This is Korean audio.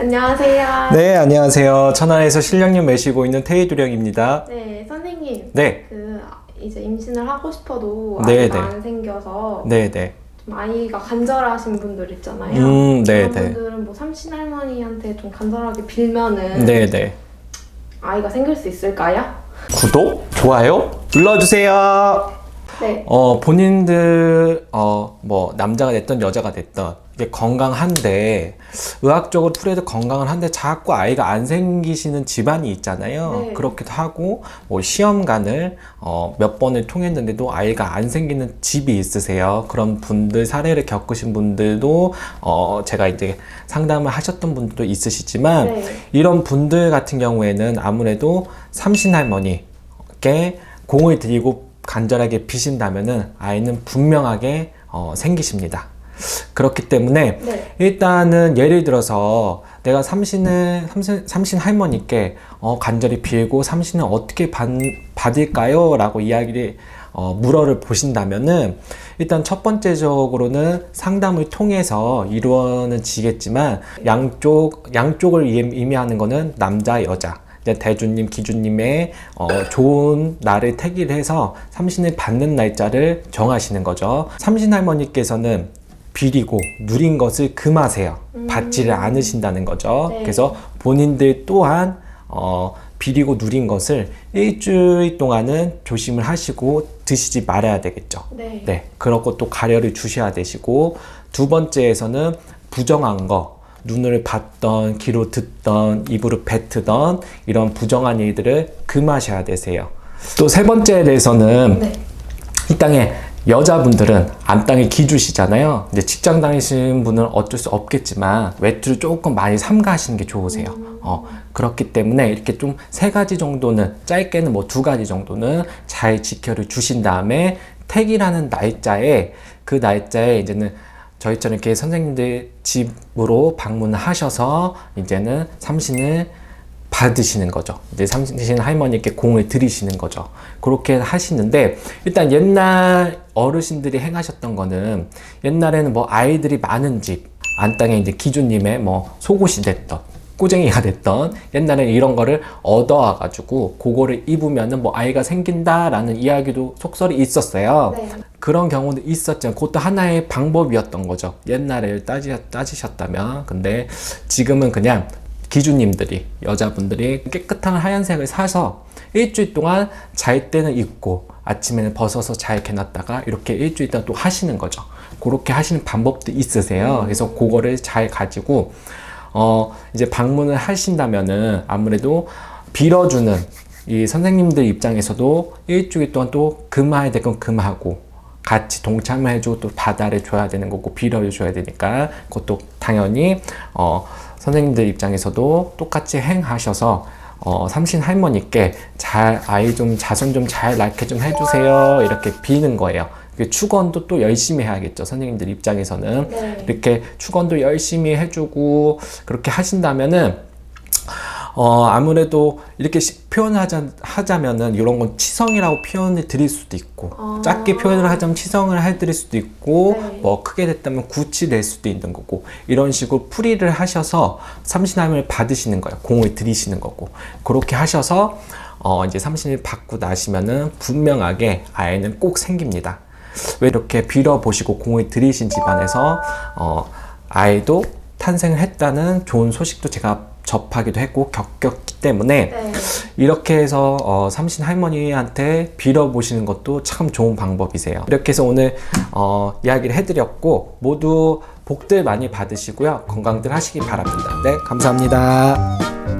안녕하세요. 네, 안녕하세요. 천안에서 실력님 매시고 있는 태희두령입니다. 네, 선생님. 네, 그 이제 임신을 하고 싶어도 네, 아이가 네. 안 생겨서 네, 네. 좀 아이가 간절하신 분들 있잖아요. 음, 네, 그런 네. 분들은 뭐 삼신 할머니한테 좀 간절하게 빌면은 네, 네. 아이가 생길 수 있을까요? 구독, 좋아요 눌러주세요. 네. 어, 본인들, 어, 뭐, 남자가 됐던 여자가 됐던, 이게 건강한데, 의학적으로 풀이도 건강을 한데, 자꾸 아이가 안 생기시는 집안이 있잖아요. 네. 그렇기도 하고, 뭐, 시험관을, 어, 몇 번을 통했는데도 아이가 안 생기는 집이 있으세요. 그런 분들, 사례를 겪으신 분들도, 어, 제가 이제 상담을 하셨던 분들도 있으시지만, 네. 이런 분들 같은 경우에는 아무래도 삼신 할머니께 공을 들이고 간절하게 비신다면은 아이는 분명하게 어, 생기십니다. 그렇기 때문에 네. 일단은 예를 들어서 내가 삼신을 삼신, 삼신 할머니께 어, 간절히 빌고 삼신을 어떻게 받, 받을까요? 라고 이야기를 어, 물어를 보신다면은 일단 첫 번째적으로는 상담을 통해서 이루어는 지겠지만 양쪽 양쪽을 의미- 의미하는 거는 남자 여자 이제 대주님 기주님의 어, 좋은 날을 택일 해서 삼신을 받는 날짜를 정하시는 거죠. 삼신 할머니께서는 비리고 누린 것을 금하세요. 받지를 않으신다는 거죠. 네. 그래서 본인들 또한 어, 비리고 누린 것을 일주일 동안은 조심을 하시고 드시지 말아야 되겠죠. 네. 네, 그렇고 또 가려를 주셔야 되시고 두 번째에서는 부정한 거 눈을 봤던 귀로 듣던 입으로 뱉던 이런 부정한 일들을 금하셔야 되세요. 또 세 번째에 대해서는 네. 이 땅에 여자분들은 안땅에 기주시잖아요. 이제 직장 다니시는 분은 어쩔 수 없겠지만 외투를 조금 많이 삼가하시는 게 좋으세요. 어, 그렇기 때문에 이렇게 좀 세 가지 정도는 짧게는 뭐 두 가지 정도는 잘 지켜를 주신 다음에 택이라는 날짜에 그 날짜에 이제는 저희처럼 이렇게 선생님들 집으로 방문을 하셔서 이제는 삼신을 받으시는 거죠. 이제 삼신 할머니께 공을 들이시는 거죠. 그렇게 하시는데 일단 옛날 어르신들이 행하셨던 거는 옛날에는 뭐 아이들이 많은 집 안땅에 이제 기주님의 뭐 속옷이 됐던 꼬쟁이가 됐던 옛날에 이런 거를 얻어와 가지고 그거를 입으면은 뭐 아이가 생긴다라는 이야기도 속설이 있었어요. 네. 그런 경우도 있었지만 그것도 하나의 방법이었던 거죠. 옛날에 따지, 따지셨다면. 근데 지금은 그냥 기주님들이, 여자분들이 깨끗한 하얀색을 사서 일주일 동안 잘 때는 입고 아침에는 벗어서 잘 개놨다가 이렇게 일주일 동안 또 하시는 거죠. 그렇게 하시는 방법도 있으세요. 그래서 그거를 잘 가지고 어, 이제 방문을 하신다면은 아무래도 빌어주는 이 선생님들 입장에서도 일주일 동안 또 금화해야 될건 금하고 같이 동참을 해주고 또 바다를 줘야 되는 거고 빌어를 줘야 되니까 그것도 당연히 어, 선생님들 입장에서도 똑같이 행하셔서 어, 삼신 할머니께 잘 아이 좀 자손 좀 잘 낳게 좀 해주세요 이렇게 비는 거예요. 그 축원도 또 열심히 해야겠죠 선생님들 입장에서는 네. 이렇게 축원도 열심히 해주고 그렇게 하신다면은 어 아무래도 이렇게 시- 표현을 하자, 하자면은 이런 건 치성이라고 표현을 드릴 수도 있고 아. 짧게 표현을 하자면 치성을 해드릴 수도 있고 네. 뭐 크게 됐다면 구치 될 수도 있는 거고 이런 식으로 풀이를 하셔서 삼신함을 받으시는 거예요 공을 들이시는 거고 그렇게 하셔서 어 이제 삼신을 받고 나시면은 분명하게 아이는 꼭 생깁니다. 왜 이렇게 빌어보시고 공을 들이신 집안에서 어, 아이도 탄생을 했다는 좋은 소식도 제가 접하기도 했고 겪었기 때문에 네. 이렇게 해서 어, 삼신 할머니한테 빌어보시는 것도 참 좋은 방법이세요. 이렇게 해서 오늘 어, 이야기를 해드렸고 모두 복들 많이 받으시고요. 건강들 하시기 바랍니다. 네, 감사합니다.